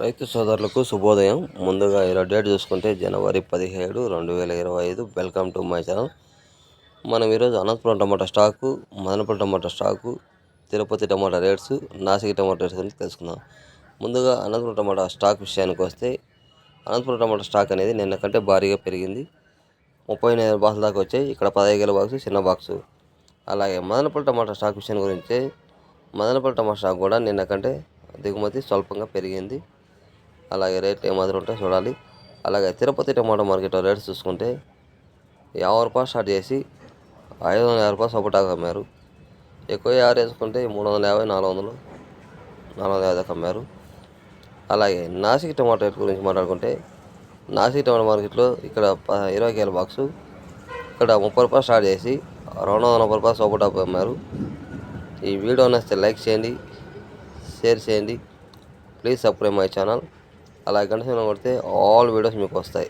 రైతు సోదరులకు శుభోదయం. ముందుగా ఇలా డేట్ చూసుకుంటే జనవరి పదిహేడు రెండు వేల ఇరవై ఐదు. Welcome to my channel. మనం ఈరోజు అనంతపురం టమాటా స్టాకు మదనపల్లి టమాటా స్టాకు తిరుపతి టమాటా రేట్స్ నాసిక్ టమాటా రేట్స్ గురించి తెలుసుకుందాం. ముందుగా అనంతపురం టమాటా స్టాక్ విషయానికి వస్తే అనంతపురం టమాటా స్టాక్ అనేది నిన్న కంటే భారీగా పెరిగింది. ముప్పై ఎనిమిది బాక్సుల దాకా వచ్చాయి. ఇక్కడ పదహైదు కిలో బాక్సు చిన్న బాక్సు. అలాగే మదనపల్లి టమాటా స్టాక్ విషయం గురించి మదనపల్లి టమాటా స్టాక్ కూడా నిన్న కంటే దిగుమతి స్వల్పంగా పెరిగింది. అలాగే రేట్లు ఏమాత్రం ఉంటాయో చూడాలి. అలాగే తిరుపతి టమాటో మార్కెట్లో రేట్స్ చూసుకుంటే యాభై రూపాయలు స్టార్ట్ చేసి ఐదు వందల యాభై రూపాయలు సపోటాకు అమ్మారు. ఎక్కువ యాభై వేసుకుంటే మూడు వందల యాభై నాలుగు వందలు నాలుగు వందల యాభై దాకా అమ్మారు. అలాగే నాసిక్ టమాటో రేట్ గురించి మాట్లాడుకుంటే నాసిక్ టమాటా మార్కెట్లో ఇక్కడ ప- ఇరవై కేల బాక్సు ఇక్కడ ముప్పై రూపాయలు స్టార్ట్ చేసి రెండు వందల ముప్పై రూపాయలు సోపా అమ్మారు. ఈ వీడియో నచ్చితే లైక్ చేయండి షేర్ చేయండి. Please subscribe my channel. అలా గంట సింబల్ కొడితే ఆల్ వీడియోస్ మీకు వస్తాయి.